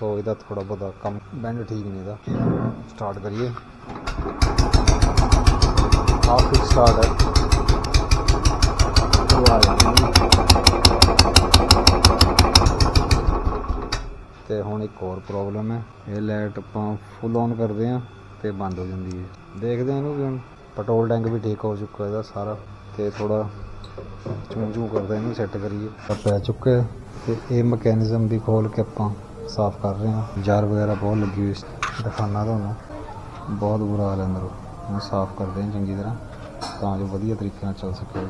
ਸੋ ਇਹਦਾ ਥੋੜਾ ਬਹੁਤਾ ਕੰਮ, ਬੈਂਡ ਠੀਕ ਨਹੀਂ ਇਹਦਾ। ਸਟਾਰਟ ਕਰੀਏ। ਆਫ ਫਿਕ ਸਟਾਰਟ ਹੈ। ਉਹ ਤੇ ਹੁਣ ਇੱਕ ਹੋਰ ਪ੍ਰੋਬਲਮ ਹੈ। ਇਹ ਲਾਈਟ ਆਪਾਂ ਫੁੱਲ ਔਨ ਕਰਦੇ ਆ ਤੇ ਬੰਦ ਹੋ ਜਾਂਦੀ ਹੈ। ਦੇਖਦੇ ਆ ਇਹਨੂੰ ਵੀ ਹੁਣ। ਪੈਟਰੋਲ ਟੈਂਕ ਵੀ ਠੀਕ ਹੋ ਚੁੱਕਾ ਇਹਦਾ ਸਾਰਾ। ਤੇ ਥੋੜਾ ਚੂੰ ਚੂੰ ਕਰਦਾ ਇਹਨੂੰ ਸੈੱਟ ਕਰੀਏ। ਤਾਂ ਪੈ ਚੁੱਕਾ ਹੈ। ਤੇ ਇਹ ਮੈਕੈਨਿਜ਼ਮ ਦੀ ਖੋਲ ਕੇ ਆਪਾਂ ਸਾਫ਼ ਕਰ ਰਹੇ ਹਾਂ। ਜਾਰ ਵਗੈਰਾ ਬਹੁਤ ਲੱਗੀ ਹੋਈ ਸੀ। ਦਿਖਾਣਾ ਤੁਹਾਨੂੰ। ਬਹੁਤ ਬੁਰਾ ਹਾਲ ਹੈ ਅੰਦਰੋਂ। ਇਹਨੂੰ ਸਾਫ਼ ਕਰਦੇ ਹਾਂ ਚੰਗੀ ਤਰ੍ਹਾਂ। ਤਾਂ ਜੋ ਵਧੀਆ ਤਰੀਕੇ ਨਾਲ ਚੱਲ ਸਕੇ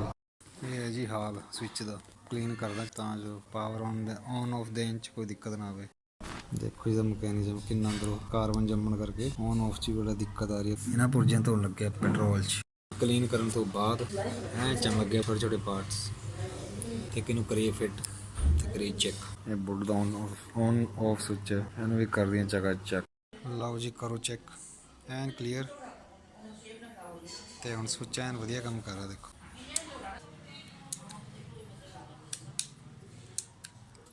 ਇਹ ਹੈ ਜੀ ਹਾਲ ਸਵਿਚ ਦਾ। ਕਲੀਨ ਕਰਦਾ ਤਾਂ ਜੋ ਪਾਵਰ ਔਨ ਦੇ ਔਨ ਆਫ ਦੇ ਇੰਚ ਕੋਈ ਦਿੱਕਤ ਨਾ ਆਵੇ। ਦੇਖੋ ਇਹਦਾ ਮੈਕੈਨਿਜ਼ਮ ਕਿੰਨਾ ਅੰਦਰੋਂ ਕਾਰਬਨ ਜੰਮਣ ਕਰਕੇ ਔਨ ਆਫ 'ਚ ਹੀ ਬੜਾ ਦਿੱਕਤ ਆ ਰਹੀ ਹੈ। ਇਹਨਾਂ ਪੁਰਜਿਆਂ ਤੋਂ ਲੱਗਿਆ ਪੈਟਰੋਲ 'ਚ। ਕਲੀਨ ਕਰਨ ਤੋਂ ਬਾਅਦ ਐ ਚਮਕ ਗਿਆ ਛੋਟੇ ਛੋਟੇ ਪਾਰਟਸ ਤੇ ਕਿਨੂੰ ਕਰੀਏ ਫਿੱਟ ਤੇ ਕਰੀਏ ਚੈੱਕ ਇਹ ਬੁੱਡ ਦਾ ਔਨ ਆਫ ਸਵਿਚ ਹੈ। ਇਹਨੂੰ ਵੀ ਕਰ ਦਿਆਂ ਚੈੱਕ ਚੈੱਕ ਲਓ ਜੀ ਕਰੋ ਚੈੱਕ ਐਨ ਕਲੀਅਰ ਤੇ ਹੁਣ ਸਵਿਚ ਐਨ ਵਧੀਆ ਕੰਮ ਕਰ ਰਿਹਾ ਦੇਖੋ।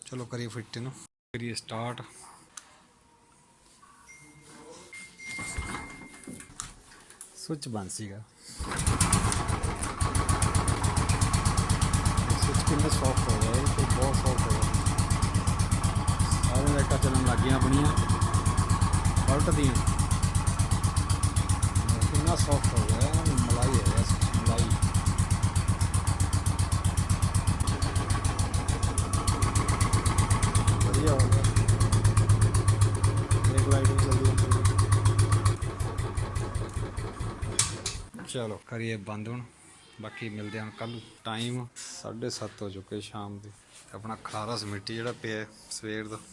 ਚਲੋ ਕਰੀਏ ਫਿੱਟ ਇਹਨੂੰ। ਕਰੀਏ ਸਟਾਰਟ ਸਵਿਚ ਬੰਦ ਸੀਗਾ ਸਵਿਚ ਕਿੰਨਾ ਸੌਫਟ ਹੋ ਗਿਆ ਇਹ ਤੇ ਬਹੁਤ ਸੌਫਟ ਹੋ ਗਿਆ ਸਾਰੇ ਚੱਲਣ ਲੱਗ ਗਈਆਂ ਆਪਣੀਆਂ। ਪਲਟਦੀਆਂ। ਕਿੰਨਾ ਸੌਫਟ ਹੋ ਗਿਆ ਮਲਾਈ ਹੈ ਯਾਰ ਮਲਾਈ। ਵਧੀਆ ਹੋ ਗਿਆ। ਇੱਕ ਲਾਈਟ ਵੀ ਚੱਲਦੀ ਚਲੋ, ਕਰੀਏ ਬੰਦ ਹੁਣ। ਬਾਕੀ ਮਿਲਦੇ ਹਾਂ ਕੱਲ ਟਾਈਮ 7:30 ਹੋ ਚੁੱਕੇ ਸ਼ਾਮ ਦੇ। ਆਪਣਾ ਖਾਰਾ ਸਮਿੱਟੀ ਜਿਹੜਾ ਪਿਆ ਸਵੇਰ ਦਾ।